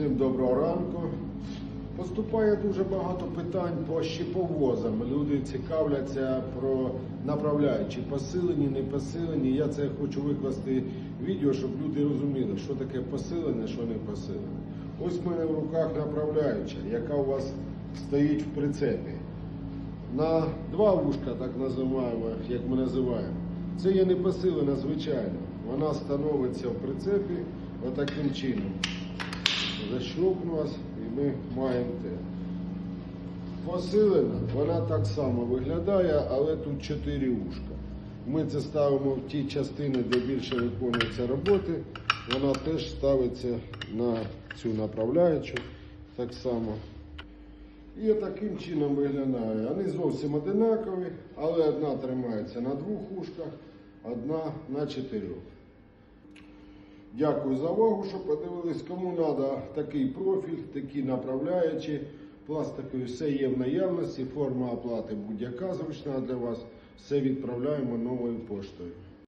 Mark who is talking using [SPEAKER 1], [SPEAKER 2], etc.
[SPEAKER 1] Всім доброго ранку. Поступає дуже багато питань по щеповозам. Люди цікавляться про направляючі, посилені, не посилені. Я це хочу викласти відео, щоб люди розуміли, що таке посилене, що не посилене. Ось в мене в руках направляюча, яка у вас стоїть в прицепі. На два вушка, так називаємо, як ми називаємо. Це є не посилена, звичайно. Вона становиться в прицепі отаким чином. Защелкнулась і ми маємо те. Посилена, вона так само виглядає, але тут чотири ушка. Ми це ставимо в ті частини, де більше виконується роботи. Вона теж ставиться на цю направляючу так само. І таким чином виглядає. Вони зовсім одинакові, але одна тримається на двох ушках, одна на чотирьох. Дякую за увагу, що подивились. Кому треба такий профіль, такі направляючі, пластикові, все є в наявності, форма оплати будь-яка зручна для вас. Все відправляємо новою поштою.